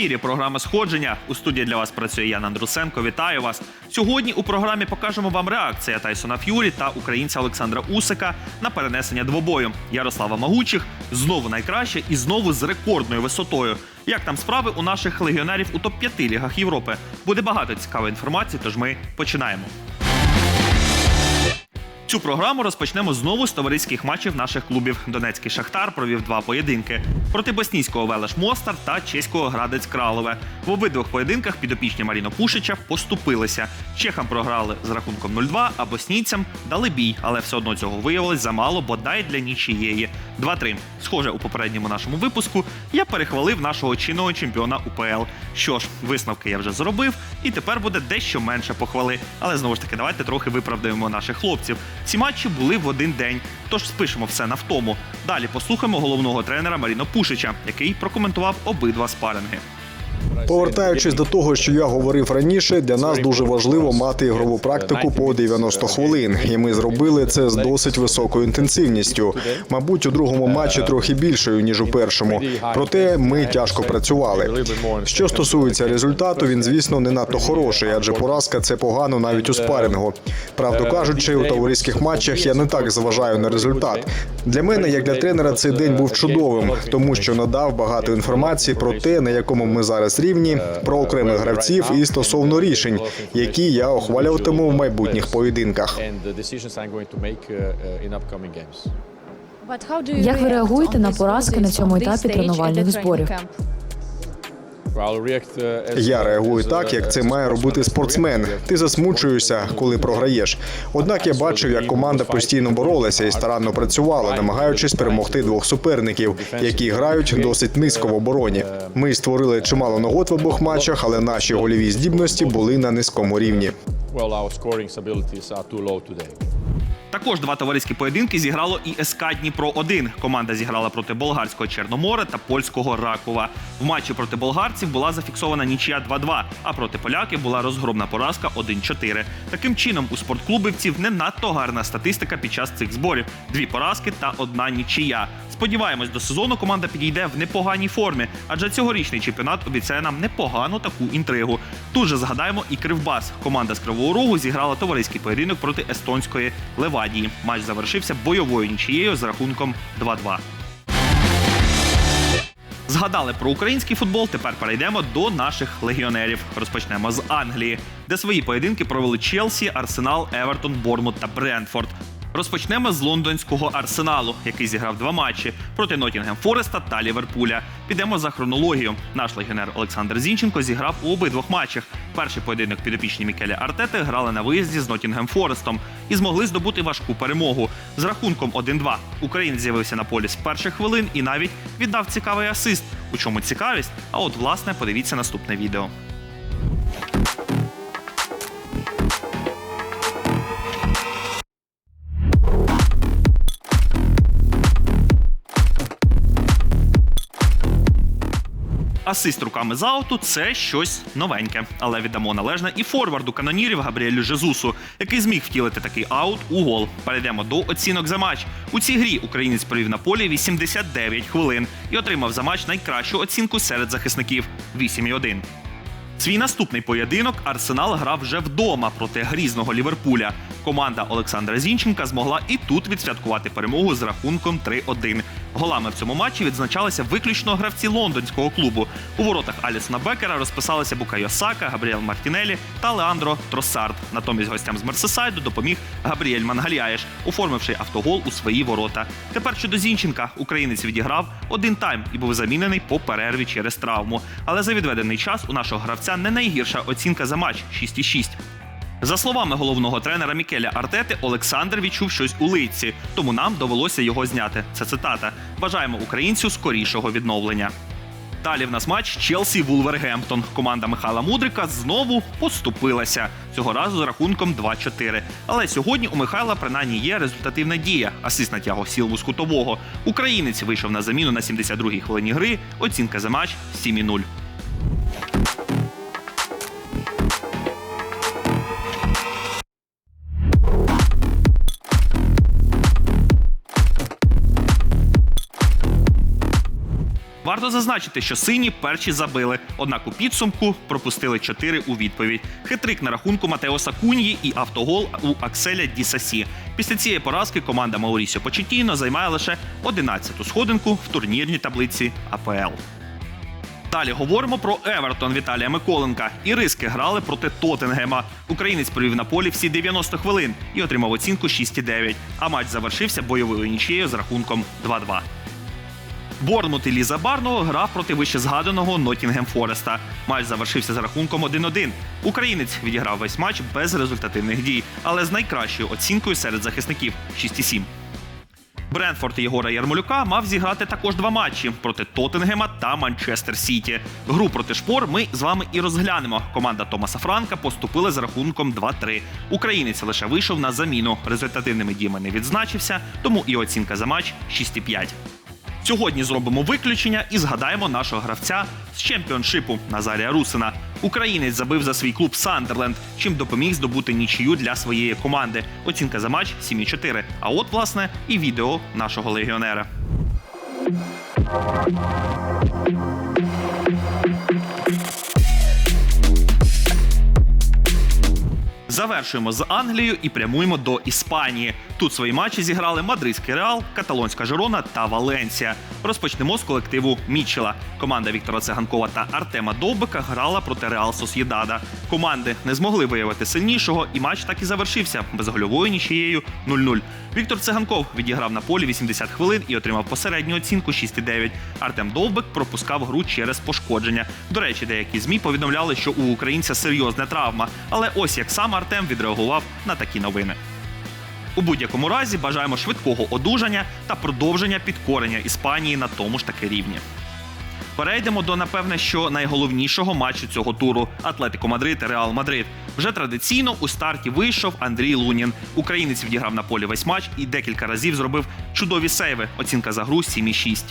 ефірі програма Сходження. У студії для вас працює Ян Андрусенко. Вітаю вас. Сьогодні у програмі покажемо вам реакція Тайсона Ф'юрі та українця Олександра Усика на перенесення двобою. Ярослава Магучих знову найкраще і знову з рекордною висотою. Як там справи у наших легіонерів у топ-5 лігах Європи? Буде багато цікавої інформації, тож ми починаємо. Цю програму розпочнемо знову з товариських матчів наших клубів. Донецький Шахтар провів два поєдинки проти боснійського Велеш Мостар та чеського Градець Кралове. В обидвох поєдинках підопічні Маріно Пушича поступилися. Чехам програли з рахунком 0-2, а боснійцям дали бій, але все одно цього виявилось замало, бодай для нічиєї. 2-3. Схоже, у попередньому нашому випуску я перехвалив нашого чинного чемпіона УПЛ. Що ж, висновки я вже зробив, і тепер буде дещо менше похвали. Але знову ж таки, давайте трохи виправдаємо наших хлопців. Ці матчі були в один день, тож спишемо все на втому. Далі послухаємо головного тренера Маріно Пушича, який прокоментував обидва спаринги. Повертаючись до того, що я говорив раніше, для нас дуже важливо мати ігрову практику по 90 хвилин, і ми зробили це з досить високою інтенсивністю. Мабуть, у другому матчі трохи більшою ніж у першому. Проте ми тяжко працювали. Що стосується результату, він звісно не надто хороший, адже поразка це погано навіть у спарингу. Правду кажучи, у товариських матчах я не так зважаю на результат. Для мене, як для тренера, цей день був чудовим, тому що надав багато інформації про те, на якому ми зараз рівні, про окремих гравців і стосовно рішень, які я ухвалюватиму в майбутніх поєдинках. Як ви реагуєте на поразки на цьому етапі тренувальних зборів? Я реагую так, як це має робити спортсмен. Ти засмучуєшся, коли програєш. Однак я бачив, як команда постійно боролася і старанно працювала, намагаючись перемогти двох суперників, які грають досить низько в обороні. Ми створили чимало нагод в обох матчах, але наші гольові здібності були на низькому рівні. Також два товариські поєдинки зіграло і СК Дніпро 1 Команда зіграла проти болгарського Чорномора та польського Ракова. В матчі проти болгарців була зафіксована нічия 2-2, а проти поляків була розгромна поразка 1-4. Таким чином, у спортклубівців не надто гарна статистика під час цих зборів: дві поразки та одна нічия. Сподіваємось, до сезону команда підійде в непоганій формі, адже цьогорічний чемпіонат обіцяє нам непогану таку інтригу. Тут же згадаємо і Кривбас. Команда з Кривого Рогу зіграла товариський поєдинок проти естонської Левадії. Матч завершився бойовою нічією з рахунком 2-2. Згадали про український футбол. Тепер перейдемо до наших легіонерів. Розпочнемо з Англії, де свої поєдинки провели Челсі, Арсенал, Евертон, Бормут та Брентфорд. Розпочнемо з лондонського арсеналу, який зіграв два матчі проти Нотінгем Фореста та Ліверпуля. Підемо за хронологію. Наш легіонер Олександр Зінченко зіграв у обидвох матчах. Перший поєдинок підопічні Мікеля Артети грали на виїзді з Нотінгем Форестом і змогли здобути важку перемогу з рахунком 1-2. Українець з'явився на полі з перших хвилин і навіть віддав цікавий асист. У чому цікавість? А от власне подивіться наступне відео. Асист руками з ауту це щось новеньке, але віддамо належне і форварду канонірів Габріелю Жезусу, який зміг втілити такий аут у гол. Перейдемо до оцінок за матч. У цій грі українець провів на полі 89 хвилин і отримав за матч найкращу оцінку серед захисників 8,1. Свій наступний поєдинок Арсенал грав вже вдома проти грізного Ліверпуля. Команда Олександра Зінченка змогла і тут відсвяткувати перемогу з рахунком 3-1. Голами в цьому матчі відзначалися виключно гравці лондонського клубу. У воротах Алісона Бекера розписалися Букайо Сака, Габріел Мартінелі та Леандро Тросард. Натомість гостям з Мерсесайду допоміг Габріель Мангальяєш, оформивши автогол у свої ворота. Тепер щодо Зінченка, українець відіграв один тайм і був замінений по перерві через травму. Але за відведений час у нашого гравця не найгірша оцінка за матч 6,6. За словами головного тренера Мікеля Артети, Олександр відчув щось у лиці, тому нам довелося його зняти. Це цитата. Бажаємо українцю скорішого відновлення. Далі в нас матч Челсі Вулвергемптон. Команда Михайла Мудрика знову поступилася цього разу з рахунком 2-4. Але сьогодні у Михайла принаймні є результативна дія. Асист на тягу сілву з кутового. Українець вийшов на заміну на 72-й хвилині гри. Оцінка за матч 7,0. Варто зазначити, що сині перші забили, однак у підсумку пропустили 4 у відповідь. Хитрик на рахунку Матеоса Куньї і автогол у Акселя Дісасі. Після цієї поразки команда Маурісіо Почетіно займає лише 11-ту сходинку в турнірній таблиці АПЛ. Далі говоримо про Евертон Віталія Миколенка. Іриски грали проти Тоттенгема. Українець провів на полі всі 90 хвилин і отримав оцінку 6,9. А матч завершився бойовою нічією з рахунком 2-2. Борнмут і Ліза Барного грав проти вищезгаданого Нотінгем Фореста. Матч завершився з рахунком 1-1. Українець відіграв весь матч без результативних дій, але з найкращою оцінкою серед захисників 6,7. Бренфорд Єгора Ярмолюка мав зіграти також два матчі проти Тоттенгема та Манчестер Сіті. Гру проти шпор ми з вами і розглянемо. Команда Томаса Франка поступила з рахунком 2-3. Українець лише вийшов на заміну. Результативними діями не відзначився, тому і оцінка за матч 6,5. Сьогодні зробимо виключення і згадаємо нашого гравця з чемпіоншипу Назарія Русина. Українець забив за свій клуб Сандерленд, чим допоміг здобути нічию для своєї команди. Оцінка за матч 7,4. А от, власне, і відео нашого легіонера. Завершуємо з Англією і прямуємо до Іспанії. Тут свої матчі зіграли Мадридський Реал, Каталонська Жирона та Валенсія. Розпочнемо з колективу Мічела. Команда Віктора Циганкова та Артема Довбика грала проти Реал Сосєдада. Команди не змогли виявити сильнішого, і матч так і завершився безгольовою нічією 0-0. Віктор Циганков відіграв на полі 80 хвилин і отримав посередню оцінку 6,9. Артем Довбик пропускав гру через пошкодження. До речі, деякі змі повідомляли, що у українця серйозна травма. Але ось як сам Артем відреагував на такі новини. У будь-якому разі бажаємо швидкого одужання та продовження підкорення Іспанії на тому ж таки рівні. Перейдемо до напевне, що найголовнішого матчу цього туру Атлетико Мадрид Реал Мадрид. Вже традиційно у старті вийшов Андрій Лунін. Українець відіграв на полі весь матч і декілька разів зробив чудові сейви. Оцінка за гру 7,6.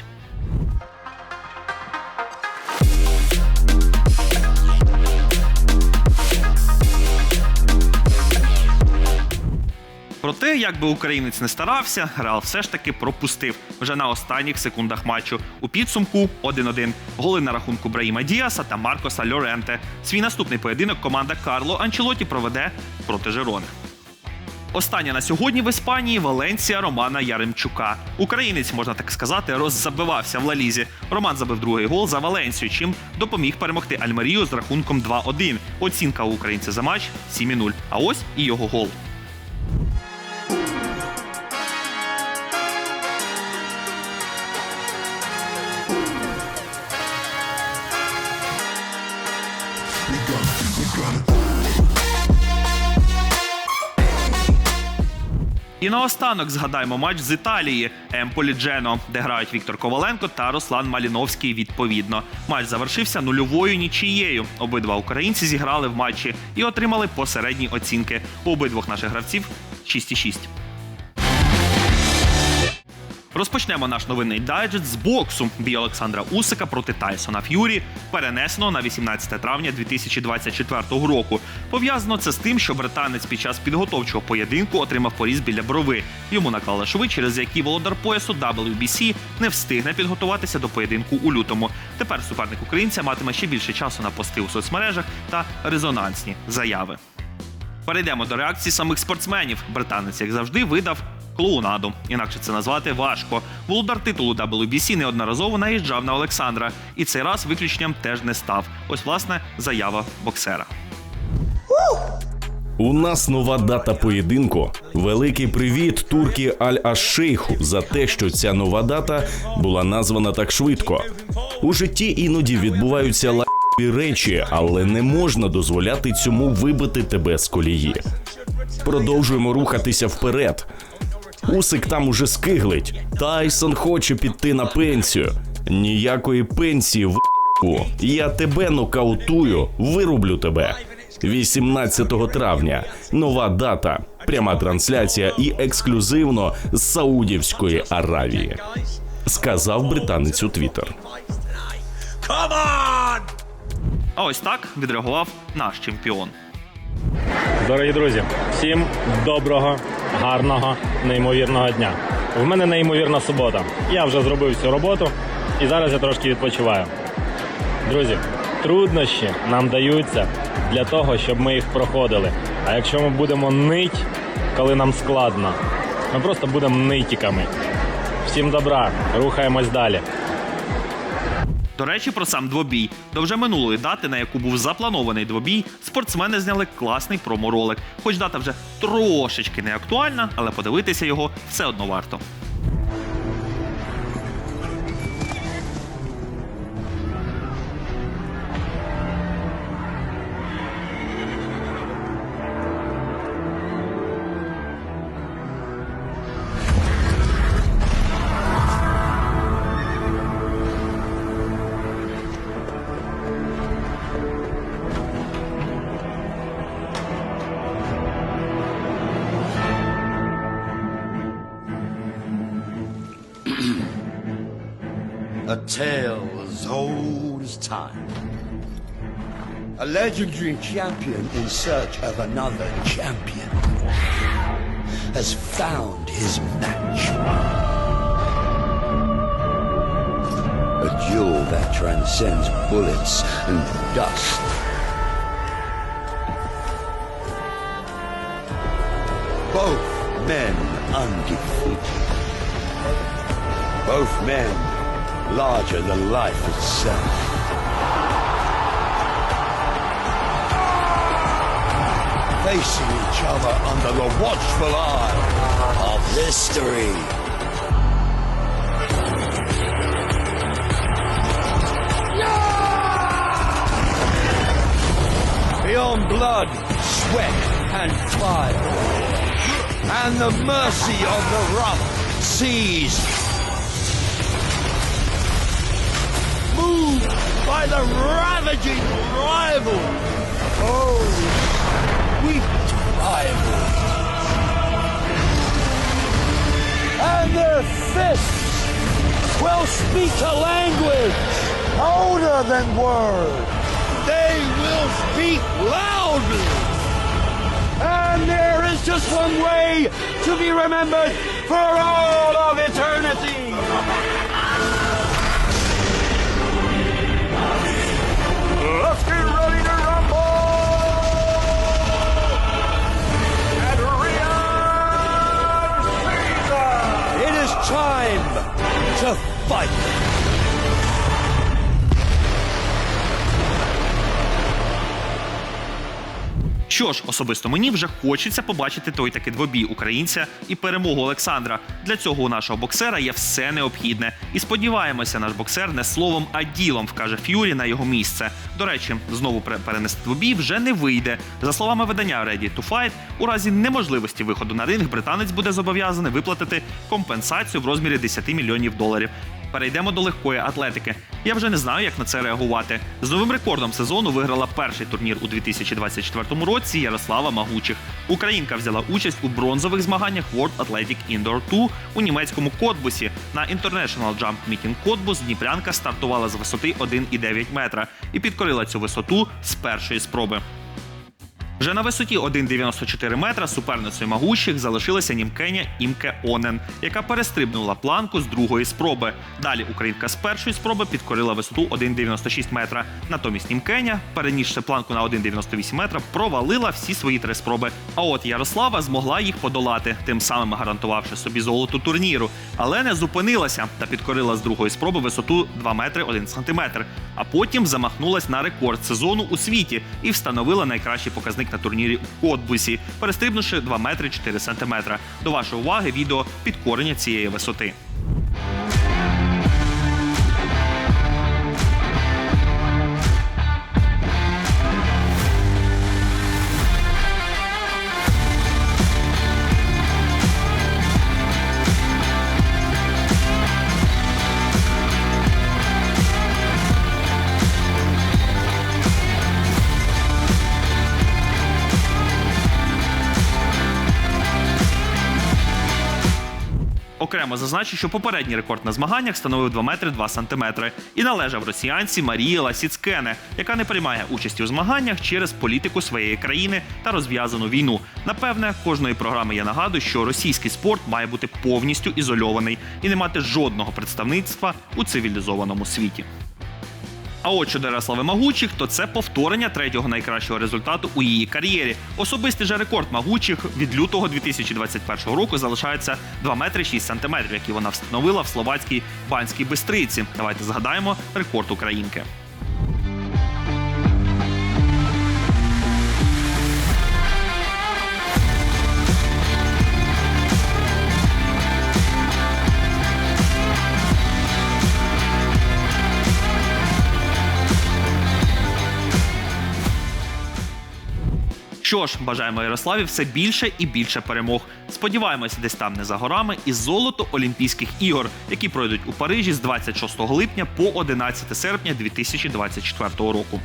Проте, як би українець не старався, Реал все ж таки пропустив вже на останніх секундах матчу. У підсумку 1-1. Голи на рахунку Браїма Діаса та Маркоса Льоренте. Свій наступний поєдинок команда Карло Анчелоті проведе проти Жирони. Остання на сьогодні в Іспанії Валенсія Романа Яремчука. Українець, можна так сказати, роззабивався в Лалізі. Роман забив другий гол за Валенсію, чим допоміг перемогти Альмарію з рахунком 2-1. Оцінка у українця за матч 7-0. А ось і його гол. І наостанок згадаємо матч з Італії Емполі Джено, де грають Віктор Коваленко та Руслан Маліновський. Відповідно, матч завершився нульовою нічією. Обидва українці зіграли в матчі і отримали посередні оцінки. У обидвох наших гравців 6,6. Розпочнемо наш новинний дайджест з боксу. Бій Олександра Усика проти Тайсона Ф'юрі перенесено на 18 травня 2024 року. Пов'язано це з тим, що британець під час підготовчого поєдинку отримав поріз біля брови. Йому наклали шви, через які володар поясу WBC не встигне підготуватися до поєдинку у лютому. Тепер суперник українця матиме ще більше часу на пости у соцмережах та резонансні заяви. Перейдемо до реакції самих спортсменів. Британець, як завжди, видав клоунаду. Інакше це назвати важко. Володар титулу WBC неодноразово наїжджав на Олександра, і цей раз виключенням теж не став. Ось власне заява боксера. У нас нова дата поєдинку. Великий привіт туркі Аль-Аш-Шейху за те, що ця нова дата була названа так швидко. У житті іноді відбуваються ла**ві речі, але не можна дозволяти цьому вибити тебе з колії. Продовжуємо рухатися вперед. Усик там уже скиглить. Тайсон хоче піти на пенсію. Ніякої пенсії в я тебе нокаутую, вирублю тебе. 18 травня. Нова дата. Пряма трансляція і ексклюзивно з Саудівської Аравії. Сказав британець у Твіттер. А ось так відреагував наш чемпіон. Дорогі друзі, всім доброго, гарного, неймовірного дня. В мене неймовірна субота. Я вже зробив всю роботу. і зараз я трошки відпочиваю. Друзі, труднощі нам даються для того, щоб ми їх проходили. А якщо ми будемо нить, коли нам складно, ми просто будемо нитіками. Всім добра, рухаємось далі. До речі, про сам двобій. До вже минулої дати, на яку був запланований двобій, спортсмени зняли класний проморолик. Хоч дата вже трошечки не актуальна, але подивитися його все одно варто. Tale as old as time. A legendary champion in search of another champion has found his match. A duel that transcends bullets and dust. Both men undefeated. Both men larger than life itself. Facing each other under the watchful eye of history. Beyond blood, sweat, and fire, and the mercy of the rough seas by the ravaging rival. Oh, sweet rival. And their fists will speak a language older than words. They will speak loudly. And there is just one way to be remembered for all of eternity. Time to fight! Що ж, особисто мені вже хочеться побачити той таки двобій українця і перемогу Олександра. Для цього у нашого боксера є все необхідне. І сподіваємося, наш боксер не словом, а ділом вкаже Ф'юрі на його місце. До речі, знову пере- перенести двобій вже не вийде. За словами видання Ready to Fight, у разі неможливості виходу на ринг британець буде зобов'язаний виплатити компенсацію в розмірі 10 мільйонів доларів. Перейдемо до легкої атлетики. Я вже не знаю, як на це реагувати. З новим рекордом сезону виграла перший турнір у 2024 році Ярослава Магучих. Українка взяла участь у бронзових змаганнях World Athletic Indoor 2 у німецькому Котбусі. На International Jump Meeting Котбус Дніпрянка стартувала з висоти 1,9 метра і підкорила цю висоту з першої спроби. Вже на висоті 1,94 метра суперницею магущих залишилася німкеня Імке Онен, яка перестрибнула планку з другої спроби. Далі українка з першої спроби підкорила висоту 1,96 метра. Натомість німкеня, перенісши планку на 1,98 метра, провалила всі свої три спроби. А от Ярослава змогла їх подолати, тим самим гарантувавши собі золото турніру, але не зупинилася та підкорила з другої спроби висоту 2 метри 1 сантиметр. А потім замахнулась на рекорд сезону у світі і встановила найкращий показник на турнірі у Котбусі, перестрибнувши 2 метри 4 сантиметра. До вашої уваги відео підкорення цієї висоти. Окремо зазначу, що попередній рекорд на змаганнях становив 2 метри 2 сантиметри і належав росіянці Марії Ласіцкене, яка не приймає участі у змаганнях через політику своєї країни та розв'язану війну. Напевне, кожної програми я нагадую, що російський спорт має бути повністю ізольований і не мати жодного представництва у цивілізованому світі. А от щодо Ярослави Магучих, то це повторення третього найкращого результату у її кар'єрі. Особистий же рекорд Магучих від лютого 2021 року залишається 2 метри 6 сантиметрів, які вона встановила в словацькій банській бистриці. Давайте згадаємо рекорд українки. Що ж, бажаємо Ярославі все більше і більше перемог. Сподіваємося, десь там не за горами і золото Олімпійських ігор, які пройдуть у Парижі з 26 липня по 11 серпня 2024 року.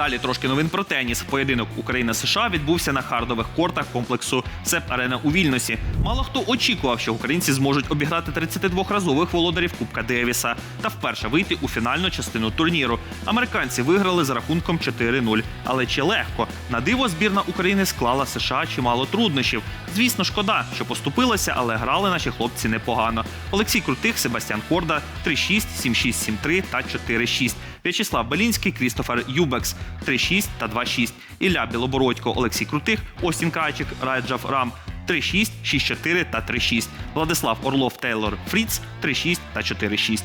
Далі трошки новин про теніс. Поєдинок Україна США відбувся на хардових кортах комплексу Сеп Арена у Вільнюсі. Мало хто очікував, що українці зможуть обіграти 32-разових володарів Кубка Девіса та вперше вийти у фінальну частину турніру. Американці виграли за рахунком 4-0. Але чи легко на диво збірна України склала США чимало труднощів. Звісно, шкода, що поступилася, але грали наші хлопці непогано. Олексій Крутих, Себастьян Корда 3-6, 7-6, 7-3 та 4-6. В'ячеслав Белінський, Крістофер Юбекс 3-6 та 2-6. Ілля Білобородько, Олексій Крутих, Остін Качик, Райджав Рам 3-6, 6-4 та 3-6. Владислав Орлов Тейлор Фріц 3-6 та 4-6.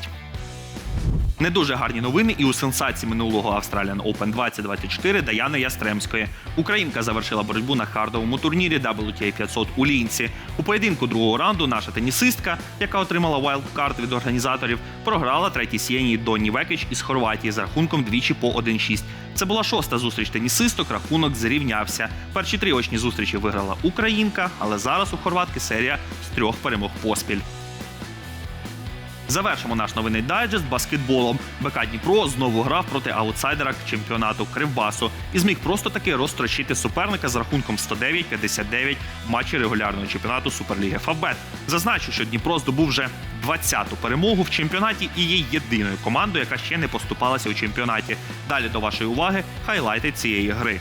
Не дуже гарні новини і у сенсації минулого Australian Open 2024 Даяни Ястремської. Українка завершила боротьбу на хардовому турнірі WTA 500 у Лінці. У поєдинку другого раунду наша тенісистка, яка отримала вайлдкарт від організаторів, програла третій сієній Донні Векич із Хорватії з рахунком двічі по 1-6. Це була шоста зустріч тенісисток, рахунок зрівнявся. Перші три очні зустрічі виграла українка, але зараз у хорватки серія з трьох перемог поспіль. Завершимо наш новинний дайджест баскетболом. БК Дніпро знову грав проти аутсайдера чемпіонату Кривбасу і зміг просто таки розтрощити суперника з рахунком 109-59 в матчі регулярного чемпіонату Суперліги Фавбет. Зазначу, що Дніпро здобув вже 20-ту перемогу в чемпіонаті і є єдиною командою, яка ще не поступалася у чемпіонаті. Далі до вашої уваги хайлайти цієї гри.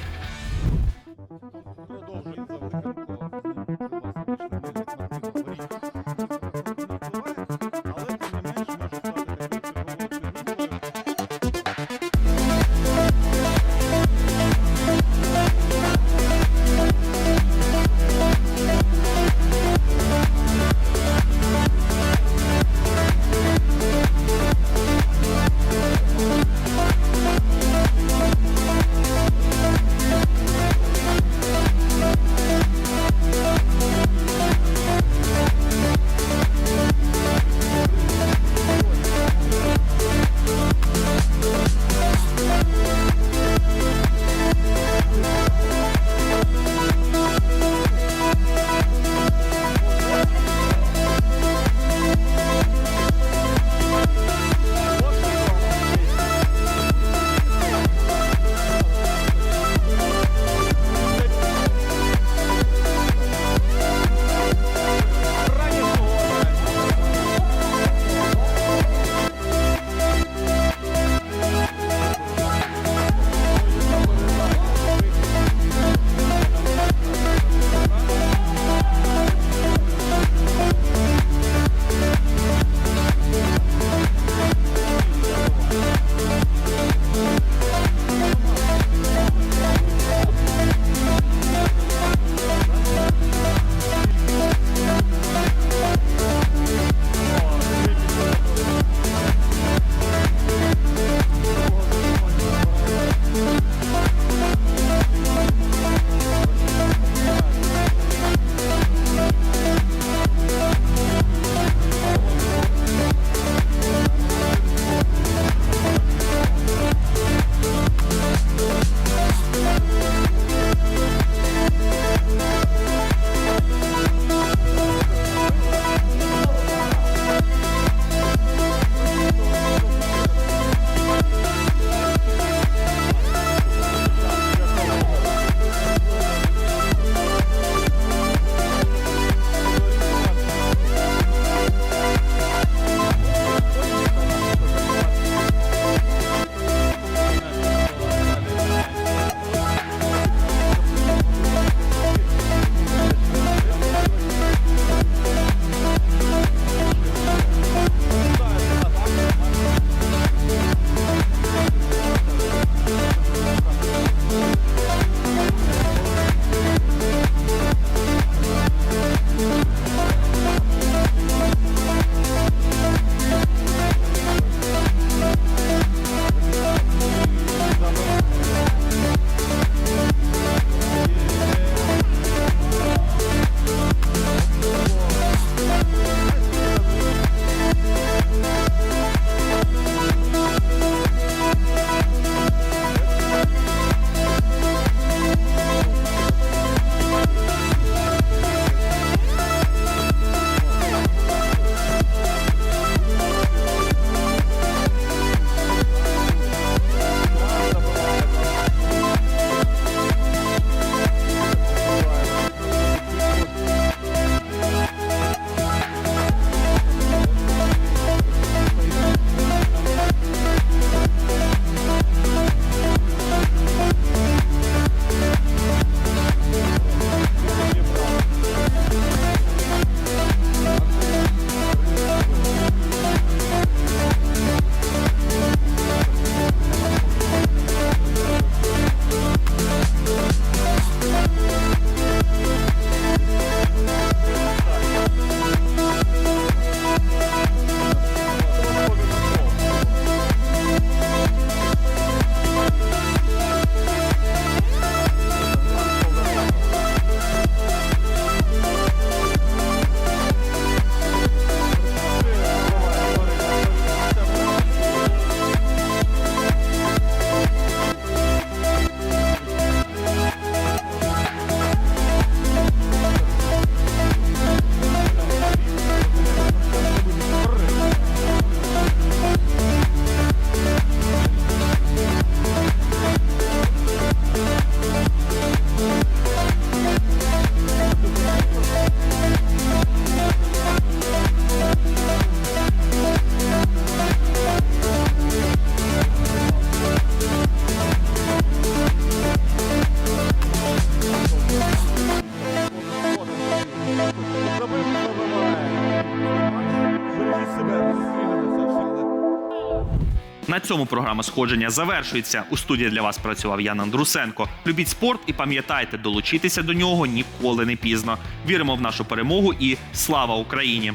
На цьому програма сходження завершується. У студії для вас працював Ян Андрусенко. Любіть спорт і пам'ятайте, долучитися до нього ніколи не пізно. Віримо в нашу перемогу і слава Україні!